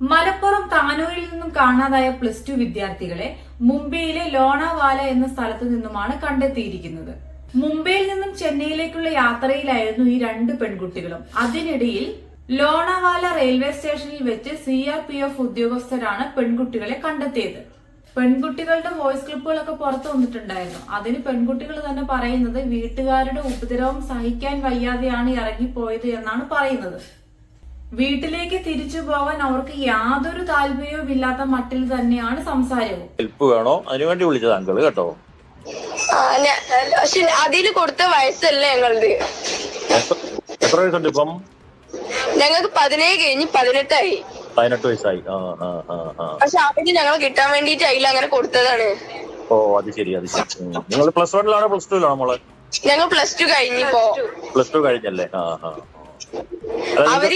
മലപ്പുറം താനൂരിൽ നിന്നും കാണാതായ plus two വിദ്യാർത്ഥികളെ മുംബൈയിലെ ലോണാവാല എന്ന സ്ഥലത്തു നിന്നുമാണ് കണ്ടെത്തിയിരിക്കുന്നത്. മുംബൈയിൽ നിന്നും ചെന്നൈയിലേക്കുള്ള യാത്രയിലായിരുന്നു ഈ രണ്ട് പെൺകുട്ടികളും. അതിനിടയിൽ ലോണാവാല റെയിൽവേ സ്റ്റേഷനിൽ വെച്ച് സി ആർ പി എഫ് ഉദ്യോഗസ്ഥരാണ് പെൺകുട്ടികളെ കണ്ടെത്തിയത്. പെൺകുട്ടികളുടെ വോയിസ് ക്ലിപ്പുകളൊക്കെ പുറത്തു വന്നിട്ടുണ്ടായിരുന്നു. അതിന് പെൺകുട്ടികൾ തന്നെ പറയുന്നത് വീട്ടുകാരുടെ ഉപദ്രവം സഹിക്കാൻ വയ്യാതെയാണ് ഇറങ്ങിപ്പോയത് എന്നാണ് പറയുന്നത്. വീട്ടിലേക്ക് തിരിച്ചു പോകാൻ അവർക്ക് യാതൊരു താല്പര്യവും ഇല്ലാത്ത മട്ടിൽ തന്നെയാണ് സംസാരവും. ഹെൽപ്പ് വേണോ? അതിനുവേണ്ടി വിളിച്ചത് അങ്കിൾ കേട്ടോ. പക്ഷെ അതിൽ കൊടുത്ത വയസ്സല്ല ഞങ്ങളുടെ എത്ര വയസ്സുണ്ട് ഇപ്പം? ഞങ്ങൾക്ക് പതിനേഴ് കഴിഞ്ഞ് പതിനെട്ടായി. പതിനെട്ട് വയസ്സായി. ആ ആ ആ ആ. പക്ഷെ അവർ ഞങ്ങൾ കിട്ടാൻ വേണ്ടിട്ട് അതിൽ അങ്ങനെ കൊടുത്തതാണ്. ഓ അത് ശരി അത് ശരി. നിങ്ങൾ പ്ലസ് വണ്ണിലാണോ പ്ലസ് ടുവിലാണോ മോളെ? ഞങ്ങൾ പ്ലസ് ടു കഴിഞ്ഞിപ്പോ പ്ലസ് ടു കഴിഞ്ഞല്ലേ? ആ ആ. അതായത് അവർ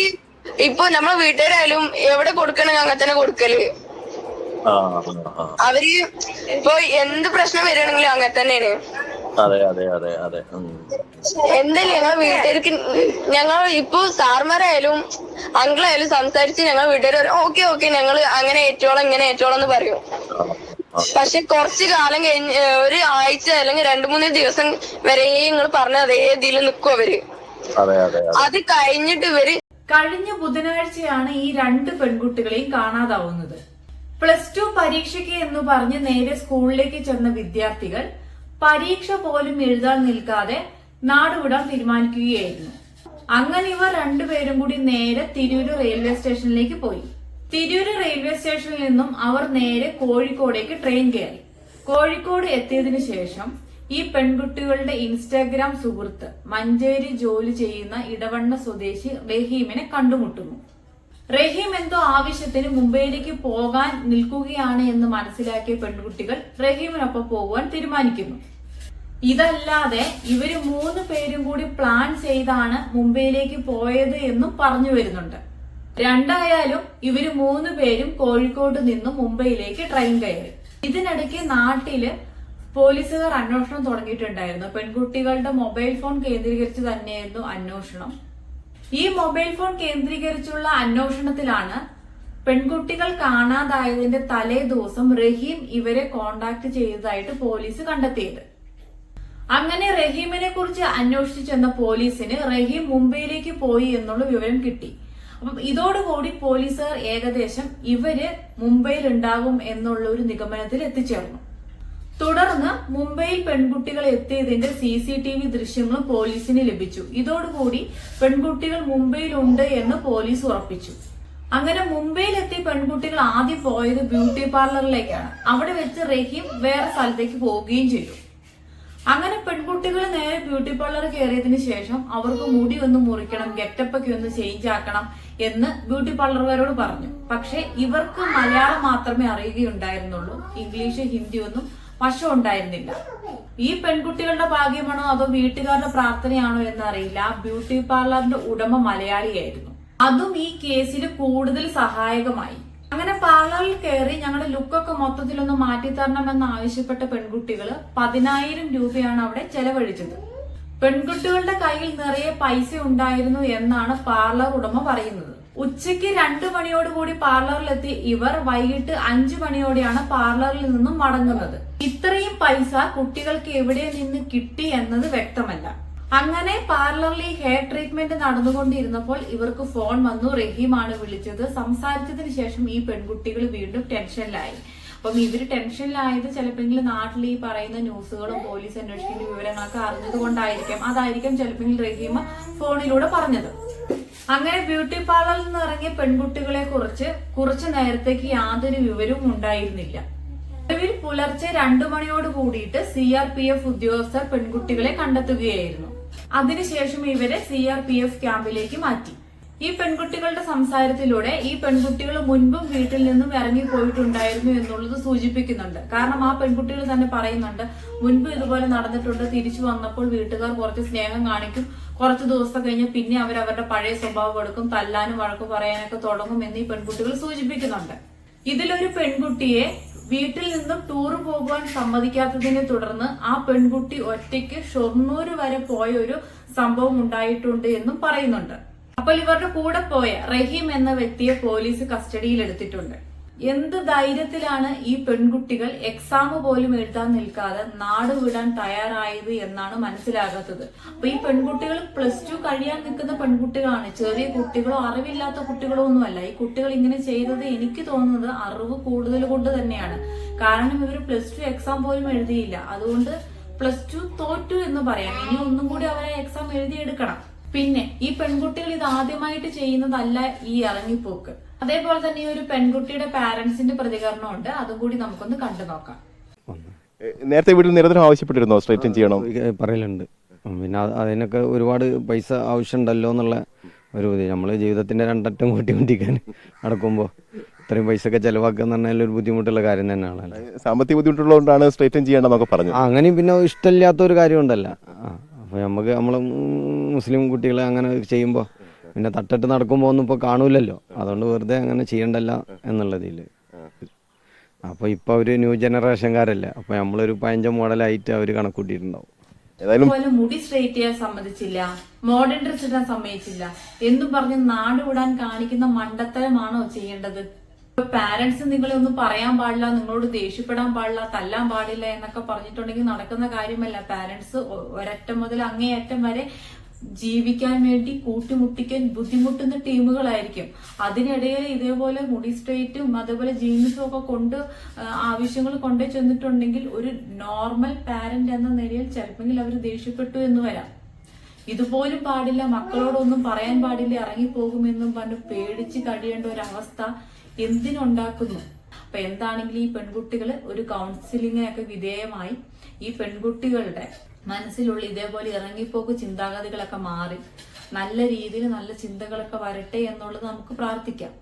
ഇപ്പൊ നമ്മളെ വീട്ടുകാരായാലും എവിടെ കൊടുക്കണെങ്കിൽ അങ്ങനെ തന്നെ കൊടുക്കൽ. അവർ ഇപ്പൊ എന്ത് പ്രശ്നം വരികയാണെങ്കിലും അങ്ങനെ തന്നെയാണ്. അതെ അതെ അതെ അതെ. എന്തായാലും ഞങ്ങൾ വീട്ടുകാർക്ക് ഞങ്ങൾ ഇപ്പൊ സാർമാരായാലും അങ്കിളായാലും സംസാരിച്ച് ഞങ്ങൾ വീട്ടുകാർ ഓക്കെ ഓക്കെ ഞങ്ങൾ അങ്ങനെ ഏറ്റോളം ഇങ്ങനെ ഏറ്റോളം എന്ന് പറയും. പക്ഷെ കുറച്ച് കാലം കഴിഞ്ഞ് ഒരു ആഴ്ച അല്ലെങ്കിൽ രണ്ടു മൂന്ന് ദിവസം വരെ നിങ്ങൾ പറഞ്ഞ അതേ ഇതിൽ നിൽക്കും അവർ. അത് കഴിഞ്ഞിട്ട് ഇവർ കഴിഞ്ഞ ബുധനാഴ്ചയാണ് ഈ രണ്ട് പെൺകുട്ടികളെയും കാണാതാവുന്നത്. പ്ലസ് ടു പരീക്ഷയ്ക്ക് എന്ന് പറഞ്ഞ് നേരെ സ്കൂളിലേക്ക് ചെന്ന വിദ്യാർത്ഥികൾ പരീക്ഷ പോലും എഴുതാൻ നിൽക്കാതെ നാടുവിടാൻ തീരുമാനിക്കുകയായിരുന്നു. അങ്ങനെ ഇവർ രണ്ടുപേരും കൂടി നേരെ തിരൂര് റെയിൽവേ സ്റ്റേഷനിലേക്ക് പോയി. തിരൂര് റെയിൽവേ സ്റ്റേഷനിൽ നിന്നും അവർ നേരെ കോഴിക്കോടേക്ക് ട്രെയിൻ കയറി. കോഴിക്കോട് എത്തിയതിനു ശേഷം ഈ പെൺകുട്ടികളുടെ ഇൻസ്റ്റാഗ്രാം സുഹൃത്ത് മഞ്ചേരി ജോലി ചെയ്യുന്ന ഇടവണ്ണ സ്വദേശി റഹീമിനെ കണ്ടുമുട്ടുന്നു. റഹീം എന്തോ ആവശ്യത്തിന് മുംബൈയിലേക്ക് പോകാൻ നിൽക്കുകയാണ് എന്ന് മനസ്സിലാക്കിയ പെൺകുട്ടികൾ റഹീമിനൊപ്പം പോകുവാൻ തീരുമാനിക്കുന്നു. ഇതല്ലാതെ ഇവർ മൂന്ന് പേരും കൂടി പ്ലാൻ ചെയ്താണ് മുംബൈയിലേക്ക് പോയത് എന്നും പറഞ്ഞു വരുന്നുണ്ട്. രണ്ടായാലും ഇവർ മൂന്ന് പേരും കോഴിക്കോട് നിന്നും മുംബൈയിലേക്ക് ട്രെയിൻ കയറി. ഇതിനിടയ്ക്ക് നാട്ടിൽ പോലീസുകാർ അന്വേഷണം തുടങ്ങിയിട്ടുണ്ടായിരുന്നു. പെൺകുട്ടികളുടെ മൊബൈൽ ഫോൺ കേന്ദ്രീകരിച്ച് തന്നെയായിരുന്നു അന്വേഷണം. ഈ മൊബൈൽ ഫോൺ കേന്ദ്രീകരിച്ചുള്ള അന്വേഷണത്തിലാണ് പെൺകുട്ടികൾ കാണാതായതിന്റെ തലേ ദിവസം റഹീം ഇവരെ കോണ്ടാക്ട് ചെയ്തതായിട്ട് പോലീസ് കണ്ടെത്തിയത്. അങ്ങനെ റഹീമിനെ കുറിച്ച് അന്വേഷിച്ചു ചെന്ന പോലീസിന് റഹീം മുംബൈയിലേക്ക് പോയി എന്നുള്ള വിവരം കിട്ടി. അപ്പം ഇതോടുകൂടി പോലീസുകാർ ഏകദേശം ഇവർ മുംബൈയിൽ ഉണ്ടാകും എന്നുള്ള ഒരു നിഗമനത്തിൽ എത്തിച്ചേർന്നു. തുടർന്ന് മുംബൈയിൽ പെൺകുട്ടികൾ എത്തിയതിന്റെ സി സി ടി വി ദൃശ്യങ്ങളും പോലീസിന് ലഭിച്ചു. ഇതോടുകൂടി പെൺകുട്ടികൾ മുംബൈയിലുണ്ട് എന്ന് പോലീസ് ഉറപ്പിച്ചു. അങ്ങനെ മുംബൈയിലെത്തിയ പെൺകുട്ടികൾ ആദ്യം പോയത് ബ്യൂട്ടി പാർലറിലേക്കാണ്. അവിടെ വെച്ച് റഹീം വേറെ സ്ഥലത്തേക്ക് പോവുകയും ചെയ്തു. അങ്ങനെ പെൺകുട്ടികൾ നേരെ ബ്യൂട്ടി പാർലർ കയറിയതിന് ശേഷം അവർക്ക് മുടി ഒന്ന് മുറിക്കണം ഗെറ്റപ്പ് ഒക്കെ ഒന്ന് ചേഞ്ച് ആക്കണം എന്ന് ബ്യൂട്ടി പാർലർകാരോട് പറഞ്ഞു. പക്ഷെ ഇവർക്ക് മലയാളം മാത്രമേ അറിയുകയുണ്ടായിരുന്നുള്ളൂ. ഇംഗ്ലീഷ് ഹിന്ദി ഒന്നും വശം ഉണ്ടായിരുന്നില്ല ഈ പെൺകുട്ടികളുടെ ഭാഗ്യമാണോ അതോ വീട്ടുകാരുടെ പ്രാർത്ഥനയാണോ എന്നറിയില്ല. ബ്യൂട്ടി പാർലറിന്റെ ഉടമ മലയാളിയായിരുന്നു. അതും ഈ കേസിൽ കൂടുതൽ സഹായകമായി. അങ്ങനെ പാർലറിൽ കയറി ഞങ്ങളുടെ ലുക്കൊക്കെ മൊത്തത്തിലൊന്ന് മാറ്റി തരണമെന്ന് ആവശ്യപ്പെട്ട പെൺകുട്ടികൾ പതിനായിരം രൂപയാണ് അവിടെ ചെലവഴിച്ചത്. പെൺകുട്ടികളുടെ കയ്യിൽ നിറയെ പൈസ ഉണ്ടായിരുന്നു എന്നാണ് പാർലർ ഉടമ പറയുന്നത്. ഉച്ചയ്ക്ക് രണ്ടു മണിയോടുകൂടി പാർലറിലെത്തി ഇവർ വൈകിട്ട് അഞ്ചു മണിയോടെയാണ് പാർലറിൽ നിന്നും മടങ്ങുന്നത്. ഇത്രയും പൈസ കുട്ടികൾക്ക് എവിടെ നിന്ന് കിട്ടി എന്നത് വ്യക്തമല്ല. അങ്ങനെ പാർലറിൽ ഹെയർ ട്രീറ്റ്മെന്റ് നടന്നുകൊണ്ടിരുന്നപ്പോൾ ഇവർക്ക് ഫോൺ വന്നു. റഹീമാണ് വിളിച്ചത്. സംസാരിച്ചതിന് ശേഷം ഈ പെൺകുട്ടികൾ വീണ്ടും ടെൻഷനിലായി. അപ്പം ഇവർ ടെൻഷനിലായത് ചിലപ്പോൾ നാട്ടിൽ ഈ പറയുന്ന ന്യൂസുകളും പോലീസ് അന്വേഷിക്കുന്ന വിവരങ്ങളൊക്കെ അറിഞ്ഞത് കൊണ്ടായിരിക്കാം. അതായിരിക്കും ചിലപ്പോൾ റഹീമ ഫോണിലൂടെ പറഞ്ഞത്. അങ്ങനെ ബ്യൂട്ടി പാർലറിൽ നിന്ന് ഇറങ്ങിയ പെൺകുട്ടികളെ കുറിച്ച് കുറച്ചു നേരത്തേക്ക് യാതൊരു വിവരവും ഉണ്ടായിരുന്നില്ല. ഒടുവിൽ പുലർച്ചെ രണ്ടു മണിയോട് കൂടിയിട്ട് സി ആർ പി എഫ് ഉദ്യോഗസ്ഥർ പെൺകുട്ടികളെ കണ്ടെത്തുകയായിരുന്നു. അതിനുശേഷം ഇവരെ സി ആർ പി എഫ് ക്യാമ്പിലേക്ക് മാറ്റി. ഈ പെൺകുട്ടികളുടെ സംസാരത്തിലൂടെ ഈ പെൺകുട്ടികൾ മുൻപും വീട്ടിൽ നിന്നും ഇറങ്ങി പോയിട്ടുണ്ടായിരുന്നു എന്നുള്ളത് സൂചിപ്പിക്കുന്നുണ്ട്. കാരണം ആ പെൺകുട്ടികൾ തന്നെ പറയുന്നുണ്ട് മുൻപ് ഇതുപോലെ നടന്നിട്ടുണ്ട് തിരിച്ചു വന്നപ്പോൾ വീട്ടുകാർ കുറച്ച് സ്നേഹം കാണിക്കും കുറച്ച് ദിവസം കഴിഞ്ഞ് പിന്നെ അവർ അവരുടെ പഴയ സ്വഭാവം എടുക്കും തല്ലാനും വഴക്ക് പറയാനൊക്കെ തുടങ്ങും എന്ന് ഈ പെൺകുട്ടികൾ സൂചിപ്പിക്കുന്നുണ്ട്. ഇതിലൊരു പെൺകുട്ടിയെ വീട്ടിൽ നിന്നും ടൂർ പോകുവാൻ സമ്മതിക്കാത്തതിനെ തുടർന്ന് ആ പെൺകുട്ടി ഒറ്റയ്ക്ക് ഷൊർണൂര് വരെ പോയ ഒരു സംഭവം ഉണ്ടായിട്ടുണ്ട് എന്നും പറയുന്നുണ്ട്. അപ്പോൾ ഇവരുടെ കൂടെ പോയ റഹീം എന്ന വ്യക്തിയെ പോലീസ് കസ്റ്റഡിയിൽ എടുത്തിട്ടുണ്ട്. എന്ത് ധൈര്യത്തിലാണ് ഈ പെൺകുട്ടികൾ എക്സാം പോലും എഴുതാൻ നിൽക്കാതെ നാട് വിടാൻ തയ്യാറായത് എന്നാണ് മനസ്സിലാകാത്തത്. അപ്പൊ ഈ പെൺകുട്ടികൾ പ്ലസ് ടു കഴിയാൻ നിൽക്കുന്ന പെൺകുട്ടികളാണ്. ചെറിയ കുട്ടികളോ അറിവില്ലാത്ത കുട്ടികളോ ഒന്നുമല്ല ഈ കുട്ടികൾ ഇങ്ങനെ ചെയ്തത് എനിക്ക് തോന്നുന്നത് അറിവ് കൂടുതൽ കൊണ്ട് തന്നെയാണ്. കാരണം ഇവർ പ്ലസ് ടു എക്സാം പോലും എഴുതിയില്ല. അതുകൊണ്ട് പ്ലസ് ടു തോറ്റു എന്ന് പറയാം. ഇനി ഒന്നും കൂടി അവരെ എക്സാം എഴുതിയെടുക്കണം. പിന്നെ ഈ പെൺകുട്ടികൾ ഇത് ആദ്യമായിട്ട് ചെയ്യുന്നതല്ല ഈ ഇറങ്ങിപ്പോക്ക്. അതേപോലെ തന്നെ ഈ ഒരു പെൺകുട്ടിയുടെ പാരന്റ്സിന്റെ പ്രതികരണമുണ്ട്. അതും കൂടി നമുക്കൊന്ന് കണ്ടു നോക്കാം. നേരത്തെ വീട്ടിൽ നിരന്തരം ആവശ്യപ്പെട്ടിരുന്നോ സ്ട്രൈറ്റൻ ചെയ്യണം? പറയലുണ്ട്. പിന്നെ അത് അതിനൊക്കെ ഒരുപാട് പൈസ ആവശ്യമുണ്ടല്ലോ എന്നുള്ള ഒരു ഇത്. നമ്മൾ ജീവിതത്തിന്റെ രണ്ടറ്റം കൂട്ടി മുട്ടിക്കാൻ നടക്കുമ്പോൾ ഇത്രയും പൈസ ഒക്കെ ചെലവാക്കുക എന്ന് പറഞ്ഞാൽ ഒരു ബുദ്ധിമുട്ടുള്ള കാര്യം തന്നെയാണ് സാമ്പത്തിക ബുദ്ധിമുട്ടുള്ളതുകൊണ്ടാണ് സ്ട്രൈറ്റൻ ചെയ്യണമെന്നൊക്കെ പറഞ്ഞു. അങ്ങനെയും പിന്നെ ഇഷ്ടമില്ലാത്ത ഒരു കാര്യമുണ്ടല്ല. ആ. അപ്പോൾ നമുക്ക് നമ്മൾ മുസ്ലിം കുട്ടികളെ അങ്ങനെ ചെയ്യുമ്പോൾ പിന്നെ തട്ടിട്ട് നടക്കുമ്പോൾ ഒന്നും ഇപ്പോൾ കാണൂലല്ലോ. അതുകൊണ്ട് വെറുതെ അങ്ങനെ ചെയ്യണ്ടല്ല എന്നുള്ളതിൽ അപ്പോൾ ഇപ്പോൾ അവർ ന്യൂ ജനറേഷൻകാരല്ലേ. അപ്പോൾ നമ്മളൊരു പതിനഞ്ച് മോഡലായിട്ട് അവർ കണക്കൂട്ടിയിട്ടുണ്ടാവും. ഏതായാലും മുടി സ്ട്രേറ്റ് ചെയ്യാൻ സമ്മതിച്ചില്ല. മോഡേൺ ഡ്രസ് ഇടാൻ സമ്മതിച്ചില്ല. എന്നും പറഞ്ഞ് നാട് വിടാൻ കാണിക്കുന്ന മണ്ടത്തരമാണോ ചെയ്യേണ്ടത്? പാരന്റ്സ് നിങ്ങളെ ഒന്നും പറയാൻ പാടില്ല നിങ്ങളോട് ദേഷ്യപ്പെടാൻ പാടില്ല തല്ലാൻ പാടില്ല എന്നൊക്കെ പറഞ്ഞിട്ടുണ്ടെങ്കിൽ നടക്കുന്ന കാര്യമല്ല. പാരന്റ്സ് ഒരറ്റം മുതൽ അങ്ങേയറ്റം വരെ ജീവിക്കാൻ വേണ്ടി കൂട്ടിമുട്ടിക്കാൻ ബുദ്ധിമുട്ടുന്ന ടീമുകളായിരിക്കും. അതിനിടയിൽ ഇതേപോലെ മുടി സ്ട്രേറ്റും അതേപോലെ ജീൻസും ഒക്കെ കൊണ്ട് ആവശ്യങ്ങൾ കൊണ്ടു ചെന്നിട്ടുണ്ടെങ്കിൽ ഒരു നോർമൽ പാരന്റ് എന്ന നിലയിൽ ചിലപ്പോൾ അവർ ദേഷ്യപ്പെട്ടു എന്ന് വരാം. ഇതുപോലും പാടില്ല മക്കളോടൊന്നും പറയാൻ പാടില്ല ഇറങ്ങിപ്പോകുമെന്നും പറഞ്ഞു പേടിച്ച് കഴിയേണ്ട ഒരവസ്ഥ എന്തിനുണ്ടാക്കുന്നു? അപ്പൊ എന്താണെങ്കിലും ഈ പെൺകുട്ടികൾ ഒരു കൗൺസിലിങ്ങിനൊക്കെ വിധേയമായി ഈ പെൺകുട്ടികളുടെ മനസ്സിലുള്ള ഇതേപോലെ ഇറങ്ങിപ്പോക്ക് ചിന്താഗതികളൊക്കെ മാറി. നല്ല രീതിയിൽ നല്ല ചിന്തകളൊക്കെ വരട്ടെ എന്നുള്ളത് നമുക്ക് പ്രാർത്ഥിക്കാം.